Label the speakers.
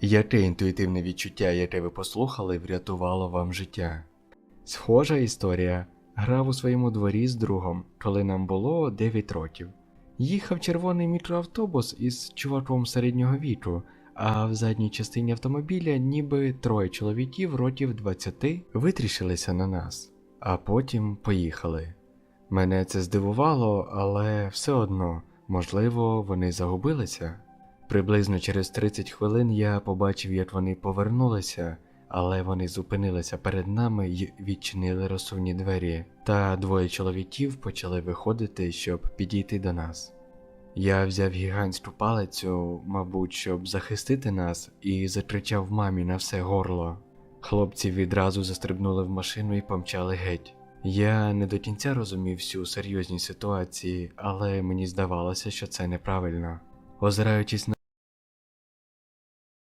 Speaker 1: Яке інтуїтивне відчуття, яке ви послухали, врятувало вам життя? Схожа історія. Грав у своєму дворі з другом, коли нам було 9 років. Їхав червоний мікроавтобус із чуваком середнього віку, а в задній частині автомобіля ніби троє чоловіків років 20 витріщилися на нас, а потім поїхали. Мене це здивувало, але все одно, можливо, вони загубилися. Приблизно через 30 хвилин я побачив, як вони повернулися, але вони зупинилися перед нами й відчинили розсувні двері, та двоє чоловіків почали виходити, щоб підійти до нас. Я взяв гігантську палицю, мабуть, щоб захистити нас, і закричав мамі на все горло. Хлопці відразу застрибнули в машину і помчали геть. Я не до кінця розумів всю серйозність ситуації, але мені здавалося, що це неправильно. Озираючись на